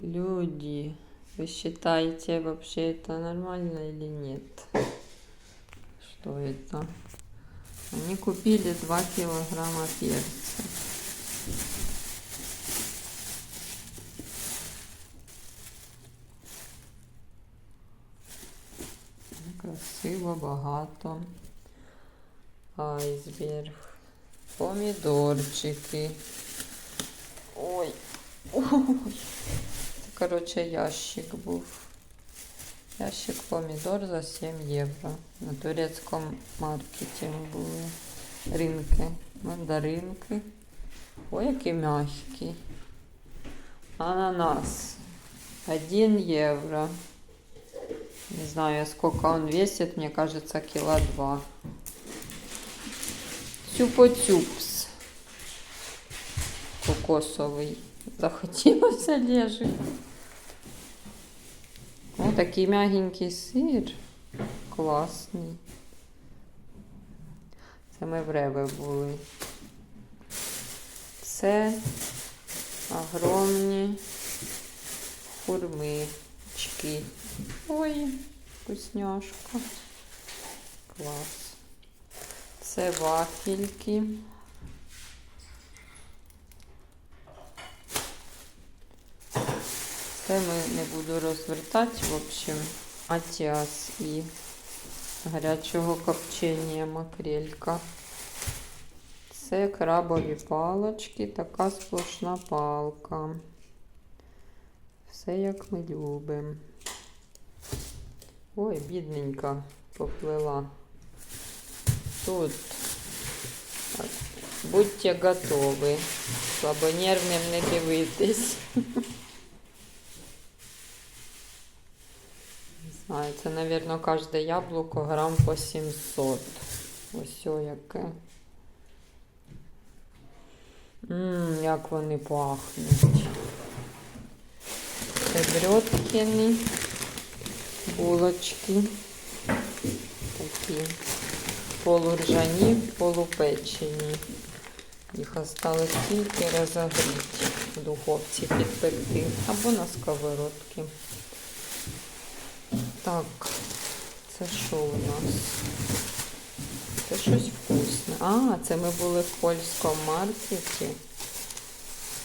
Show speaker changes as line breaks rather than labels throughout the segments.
Люди, вы считаете вообще это нормально или нет? Что это? Они купили 2 килограмма перца. Красиво, багато. Айсберг. Помідорчики. Ой. Ой. Це, коротше, ящик був. Ящик помідор за 7 євро. На турецькому маркеті були ринки. Мандаринки. Ой, які мягкі. Ананас. 1 евро. Не знаю, сколько он весит, мне кажется, кило два. Тюпо-тюпс. Кокосовий. Захотілося лежить. Такий м'ягенький сир. Класний. Це ми в Реве були. Це огромні хурмички. Ой, вкусняшка. Клас. Це вафельки. Це не буду розвертати, в общем, атіас і гарячого копчення макрелька. Це крабові палочки, така сплошна палка. Все як ми любимо. Ой, бідненька поплила. Тут будьте готові. Слабонервним не дивитись. знаю, це, мабуть, кожне яблуко грам по 700. Ось о яке. Ммм, як вони пахнуть. Брьоткіни, булочки. Такі полуржані, полупечені. Їх осталось тільки розогріти в духовці підпекти або на сковородці. Так, це що у нас? Це щось вкусне. А, це ми були в польському маркеті.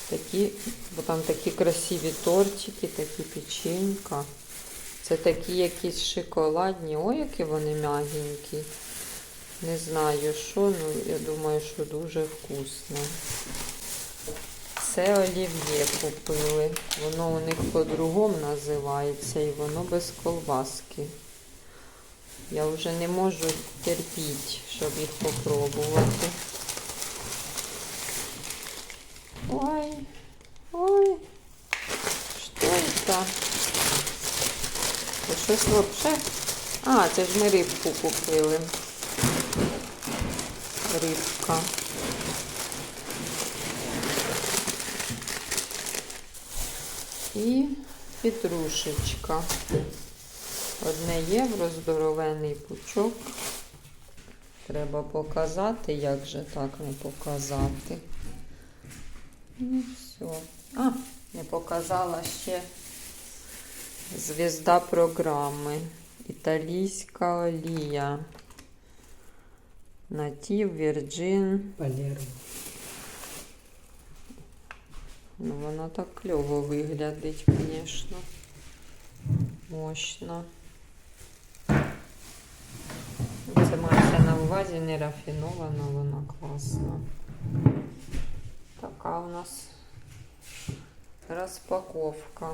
Такі, бо там такі красиві тортики, такі печенька. Це такі якісь шоколадні. Ой, які вони м'ягенькі. Не знаю що, ну я думаю, що дуже вкусно. Це олів'є купили. Воно у них по-другому називається і воно без колбаски. Я вже не можу терпіти, щоб їх попробувати. Ой, ой, що це? Це щось вообще? А, це ж ми рибку купили. Рибка. І петрушечка. Одне євро, здоровений пучок. Треба показати, як же так не показати. Ну все. А, не показала ще звізда програми. Італійська олія. Натів, Virgin.
Палермо.
Ну, воно так кльово виглядить, звісно. Мощно. Це мається на увазі не рафінована, вона класна. Така у нас розпаковка.